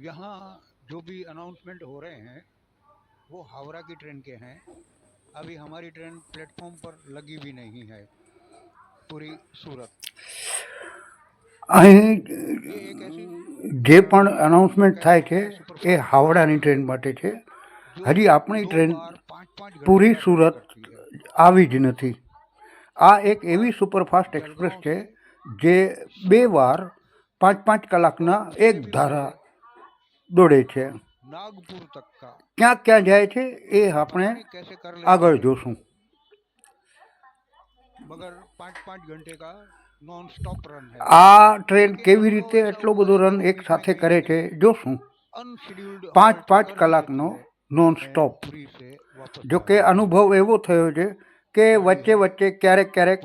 यहाँ जो भी अनाउंसमेंट हो रहे हैं वो हावड़ा की ट्रेन के हैं अभी हमारी ट्रेन प्लेटफॉर्म पर लगी भी नहीं है पूरी सूरत અહીં ये एक ऐसी જે પણ અનાઉન્સમેન્ટ થાય છે એ હાવડાની ટ્રેન માટે છે जो હજી આપણી दो ટ્રેન बार पाँच पाँच घंटे પૂરી का સુરત सफर करती है। આવી જ નથી આ એક એવી સુપરફાસ્ટ એક્સપ્રેસ છે જે બે વાર પાંચ પાંચ કલાકના એક ધારા દોડે છે. ક્યાં ક્યાં જાય છે એ આપણે આગળ જોશું. આ ટ્રેન કેવી રીતે એટલો બધો રન એક સાથે કરે છે જોશું. પાંચ પાંચ કલાકનો નોન સ્ટોપ જો કે અનુભવ એવો થયો છે કે વચ્ચે વચ્ચે ક્યારેક ક્યારેક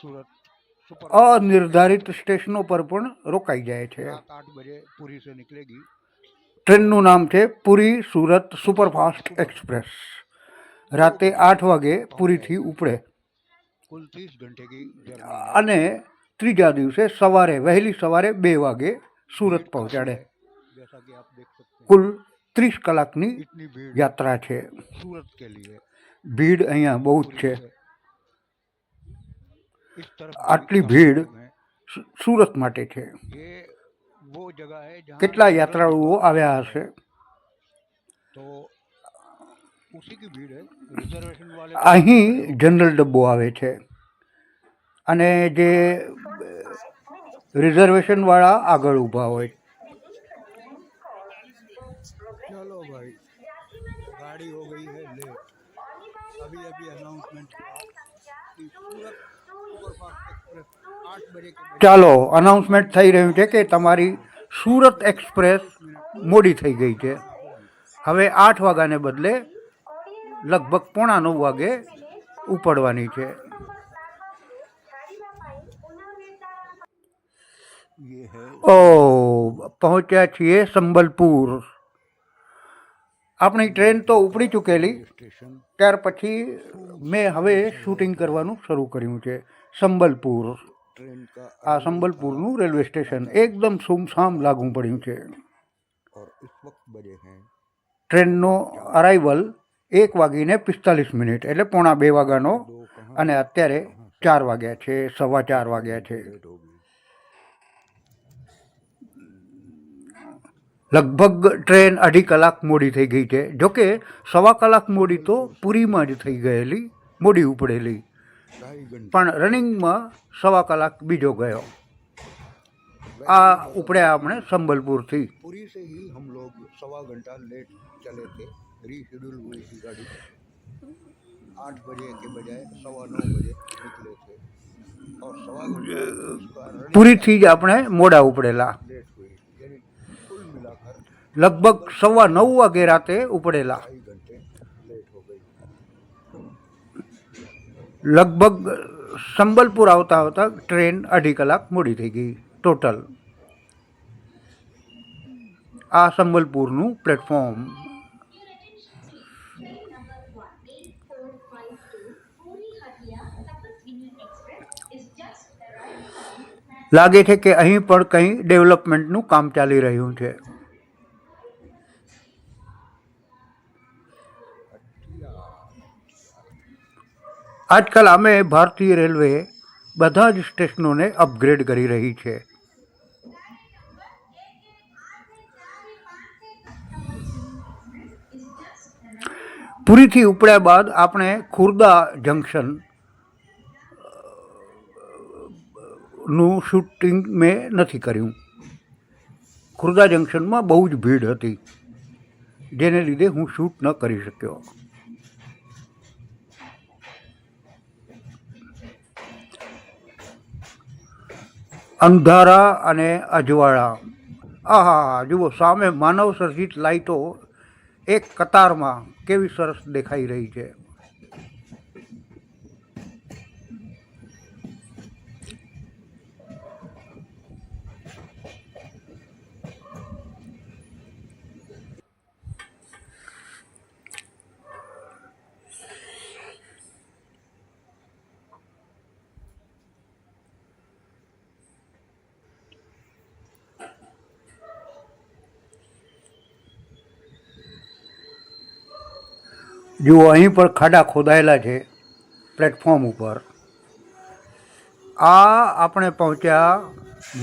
સુરત અનિર્ધારિત સ્ટેશનો પર પણ રોકાઈ જાય છે. ટ્રેનનું નામ છે પુરી સુરત સુપરફાસ્ટ એક્સપ્રેસ. રાતે આઠ વાગે પુરીથી ઉપડે. અને ત્રીજા દિવસે સવારે વહેલી સવારે બે વાગે સુરત પહોંચાડે. કુલ ત્રીસ કલાકની યાત્રા છે. સુરત કે ભીડ અહીંયા બહુ જ છે. આટલી ભીડ સુરત માટે છે. કેટલા યાત્રાળુઓ આવ્યા હશે? અહીં જનરલ ડબ્બો આવે છે. અને જે રિઝર્વેશનવાળા આગળ ઊભા હોય છે ચાલો અનાઉન્સમેન્ટ થઈ રહ્યું છે કે તમારી સુરત એક્સપ્રેસ મોડી થઈ ગઈ છે. હવે આઠ વાગ્યાને બદલે લગભગ પોણા નવ વાગે ઉપડવાની છે. ઓ, પહોંચ્યા છીએ સંબલપુર. આપણી ટ્રેન તો ઉપડી ચૂકેલી. ત્યાર પછી મેં હવે શૂટિંગ કરવાનું શરૂ કર્યું છે સંબલપુર. આ સંબલપુરનું રેલવે સ્ટેશન એકદમ સુમસામ લાગુ પડ્યું છે. ટ્રેનનો અરાઇવલ એક વાગીને પિસ્તાલીસ મિનિટ એટલે પોણા બે વાગ્યાનો અને અત્યારે ચાર વાગ્યા છે સવા ચાર વાગ્યા છે. લગભગ ટ્રેન અઢી કલાક મોડી થઈ ગઈ છે. જોકે સવા કલાક મોડી તો પૂરીમાં જ થઈ ગયેલી મોડી ઉપડેલી. પણ રનિંગમાં સવા કલાક બીજો ગયો. આ ઉપડ્યા આપણે સંબલપુરથી. આઠ બજે કે બજાય સવા નવ નીકળે છે. પૂરીથી જ આપણે મોડા ઉપડેલા. લગભગ સવા નવ વાગે રાતે ઉપડેલા. લગભગ સંબલપુર આવતા આવતા ટ્રેન અઢી કલાક મોડી થઈ ગઈ ટોટલ આ સંબલપુરનું પ્લેટફોર્મ લાગે છે કે અહીં પણ કંઈ ડેવલપમેન્ટનું કામ ચાલી રહ્યું છે આજકાલ અમે ભારતીય રેલવે બધા જ સ્ટેશનોને અપગ્રેડ કરી રહી છે. પુરીથી ઉપડ્યા બાદ આપણે ખુર્દા જંકશનનું શૂટિંગ મેં નથી કર્યું. ખુર્દા જંકશનમાં બહુ જ ભીડ હતી, જેને લીધે હું શૂટ ન કરી શક્યો. અંધારા અને અજવાળા. આહા, જુઓ, સામે માનવ સર્જિત લાઇટો એક કતારમાં કેવી સરસ દેખાઈ રહી છે. जो अही पर खाडा खोदायेला है प्लेटफॉर्म पर आ आपने पहुँचा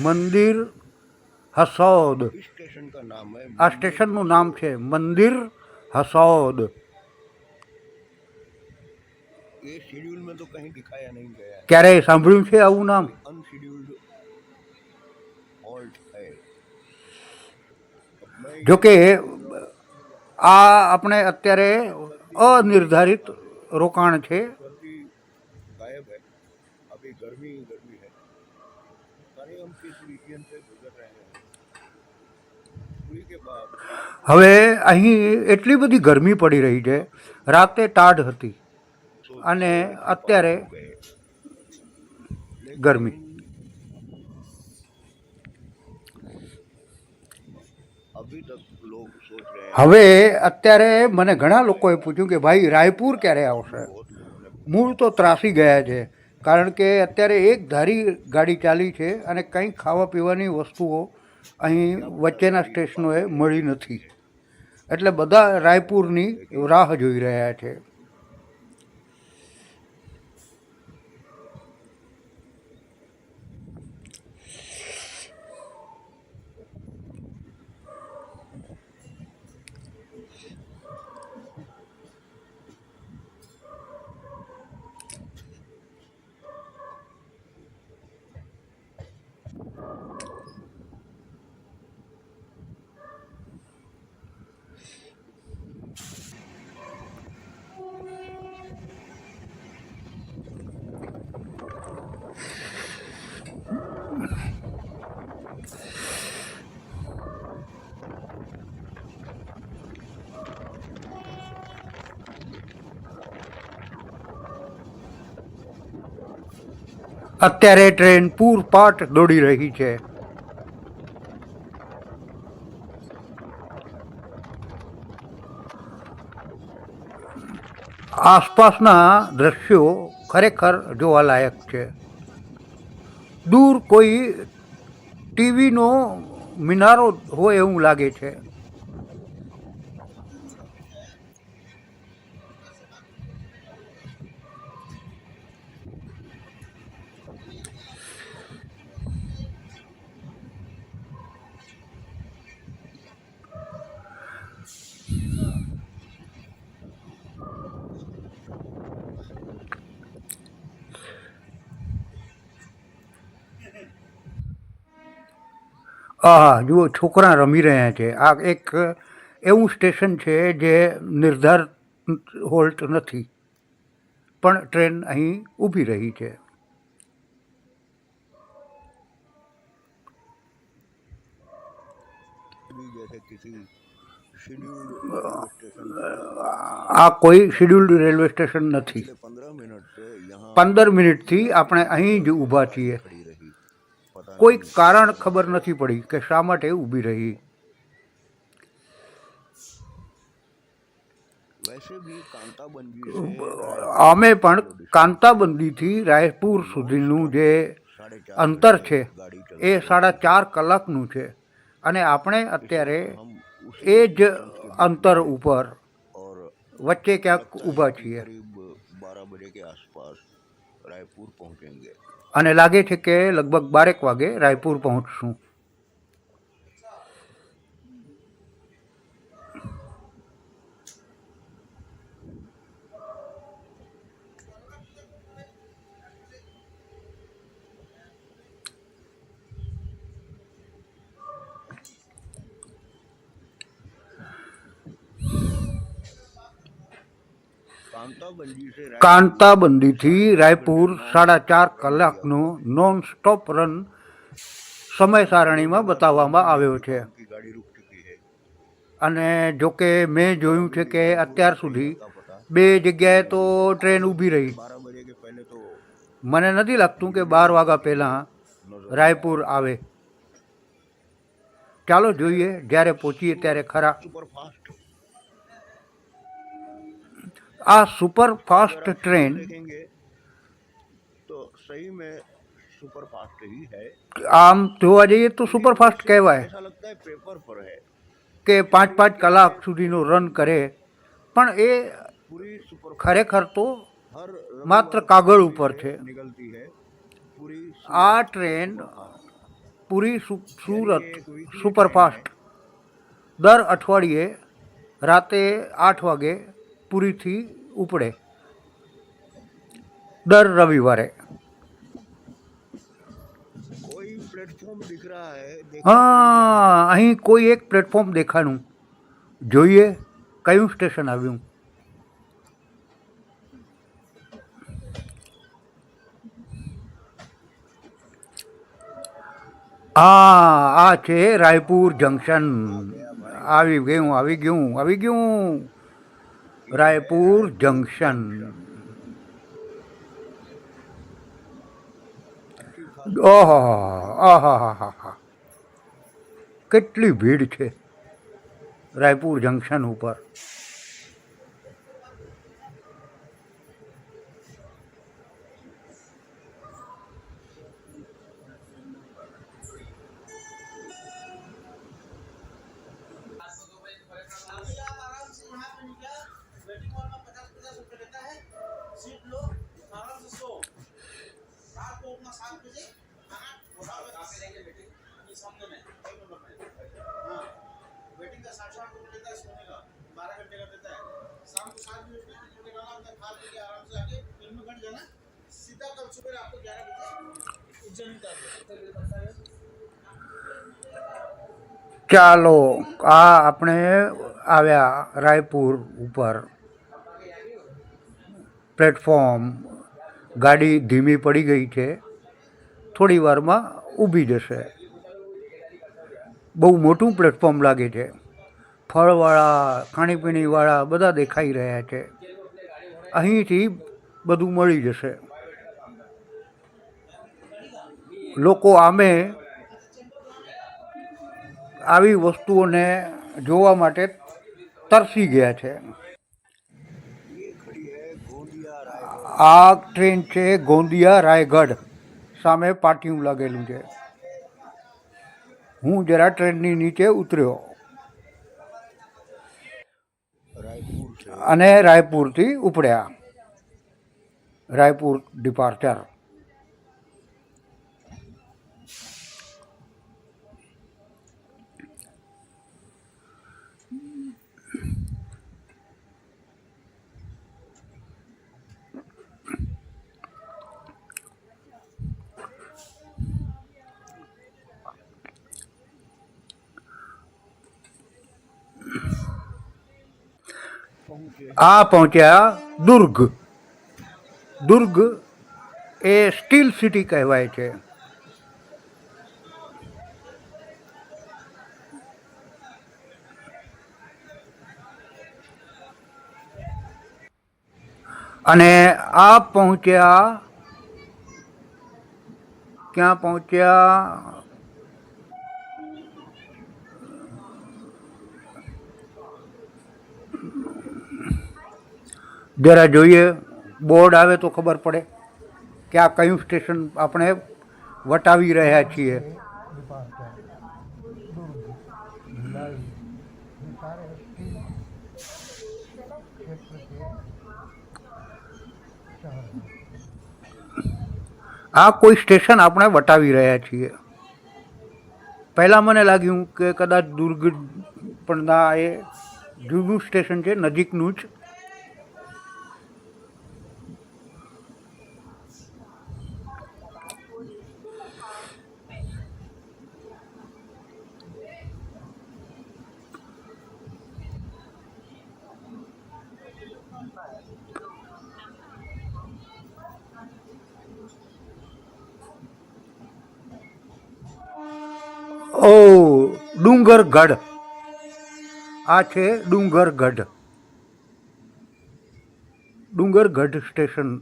मंदिर हसौद। स्टेशन का नाम है आ स्टेशन नु नाम छे मंदिर हसौद। ये शेड्यूल में तो कहीं दिखाया नहीं गया। क्या रे सांभळ्यु छे आउ नाम? अनशेड्यूल्ड ऑल्ट है। जो के आ अपने अत्यारे અનિર્ધારિત રોકાણ છે. હવે અહીં એટલી બધી ગરમી પડી રહી છે. રાતે ટાઢ હતી. અને અત્યારે ગરમી. હવે અત્યારે મને ઘણા લોકોએ પૂછ્યું કે ભાઈ રાયપુર ક્યારે આવશે? મૂળ તો ત્રાસી ગયા છે કારણ કે અત્યારે એક ધારી ગાડી ચાલી છે અને કંઈ ખાવા પીવાની વસ્તુઓ અહીં વચ્ચેના સ્ટેશનોએ મળી નથી. એટલે બધા રાયપુરની રાહ જોઈ રહ્યા છે. અત્યારે ટ્રેન પૂરપાટ દોડી રહી છે. આસપાસના દ્રશ્યો ખરેખર જોવાલાયક છે. દૂર કોઈ ટીવીનો મિનારો હોય એવું લાગે છે. હા જુઓ, છોકરા રમી રહ્યા છે. આ એક એવું સ્ટેશન છે જે નિર્ધાર હોલ્ટ નથી, પણ ટ્રેન અહીં ઊભી રહી છે. આ કોઈ શેડ્યુલ્ડ રેલવે સ્ટેશન નથી. પંદર મિનિટથી આપણે અહીં જ ઊભા છીએ. કોઈ કારણ ખબર નથી પડી કે શા માટે ઊભી રહી. અમે પણ કાંતાબંધીથી રાયપુર સુધીનું જે અંતર છે એ સાડા ચાર કલાકનું છે. અને આપણે અત્યારે એ જ અંતર ઉપર વચ્ચે ક્યાંક ઊભા છીએ. બારા બજે કે આસપાસ રાયપુર પહોંચેંગે. અને લાગે છે કે લગભગ બારેક વાગે રાયપુર પહોંચશું. કાંતાબંધીથી રાયપુર સાડા ચાર કલાકનો નોન સ્ટોપ રન સમય સારણીમાં બતાવવામાં આવ્યો છે. અને જો કે મેં જોયું છે કે અત્યાર સુધી બે જગ્યાએ તો ટ્રેન ઊભી રહી. મને નથી લાગતું કે બાર વાગ્યા પહેલાં રાયપુર આવે. ચાલો જોઈએ, જ્યારે પહોંચીએ ત્યારે ખરા આ સુપર ફાસ્ટ ટ્રેન આમ જોવા જઈએ તો સુપર ફાસ્ટ કહેવાય. કે પાંચ પાંચ કલાક સુધીનો રન કરે. પણ એ ખરેખર તો માત્ર કાગળ ઉપર છે. આ ટ્રેન પૂરી સુરત સુપરફાસ્ટ દર અઠવાડિયે રાતે આઠ વાગે પૂરીથી ઉપડે. દર રવિવારે. હા અહીં કોઈ એક પ્લેટફોર્મ દેખાણું. જોઈએ કયું સ્ટેશન આવ્યું. હા આ છે રાયપુર જંકશન આવી ગયું આવી ગયું આવી ગયું. રાયપુર જંકશન. ઓહો આહાહાહા કેટલી ભીડ છે રાયપુર જંકશન ઉપર. फिल्म में घट जाना सीधा कल सुबह आपको ग्यारह बजे उज्जैन उतार दो ચાલો આ આપણે આવ્યા રાયપુર ઉપર પ્લેટફોર્મ ગાડી ધીમી પડી ગઈ છે થોડી વારમાં ઊભી જશે બહુ મોટું પ્લેટફોર્મ લાગે છે ફળવાળા ખાણીપીણીવાળા બધા દેખાઈ રહ્યા છે અહીંથી બધું મળી જશે. લોકો આમે આવી વસ્તુઓને જોવા માટે તરસી ગયા છે. આ ટ્રેન છે ગોંદિયા રાયગઢ. સામે પાટિયું લાગેલું છે. હું જરા ટ્રેનની નીચે ઉતર્યો. અને રાયપુરથી ઉપડ્યા. રાયપુર ડિપાર્ચર पहुंचे આ પહોંચ્યા દુર્ગ Durg એ સ્ટીલ સિટી કહેવાય છે. અને આ પહોંચ્યા ક્યાં પહોંચ્યા? જરા જોઈએ. બોર્ડ આવે તો ખબર પડે કે આ કયું સ્ટેશન આપણે વટાવી રહ્યા છીએ. આ કોઈ સ્ટેશન આપણે વટાવી રહ્યા છીએ. પહેલાં મને લાગ્યું કે કદાચ દુર્ગ પણ ના, એ જૂનું સ્ટેશન છે, નજીકનું જ ઓ ડુંગરગઢ. આ છે ડુંગરગઢ. ડુંગરગઢ સ્ટેશન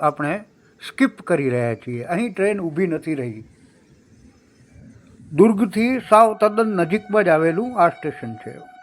આપણે સ્કીપ કરી રહ્યા છીએ. અહીં ટ્રેન ઊભી નથી રહી. દુર્ગથી સાવ તદ્દન નજીકમાં જ આવેલું આ સ્ટેશન છે.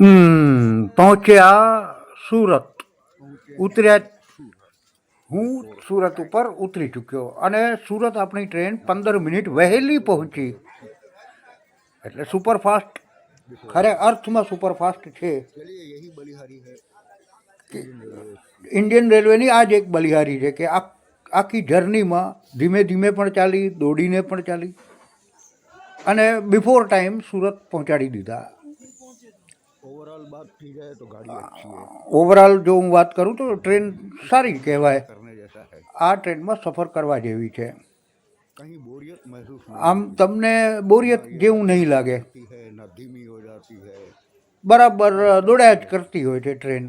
પહોંચ્યા સુરત. ઉતર્યા હું સુરત ઉપર ઉતરી ચૂક્યો અને સુરત આપણી ટ્રેન પંદર મિનિટ વહેલી પહોંચી. એટલે સુપરફાસ્ટ, ખરે અર્થમાં સુપરફાસ્ટ છે. ઇન્ડિયન રેલવેની આ જ એક બલિહારી છે કે આખી જર્નીમાં ધીમે ધીમે પણ ચાલી, દોડીને પણ ચાલી. અને બિફોર ટાઈમ સુરત પહોંચાડી દીધા. ઓવરઓલ બાદ થઈ જો હું વાત કરું તો ટ્રેન સારી કહેવાય. આ ટ્રેનમાં સફર કરવા જેવી છે. આમ તમને બોરિયત જેવું નહીં લાગે. બરાબર દોડ્યા જ કરતી હોય છે ટ્રેન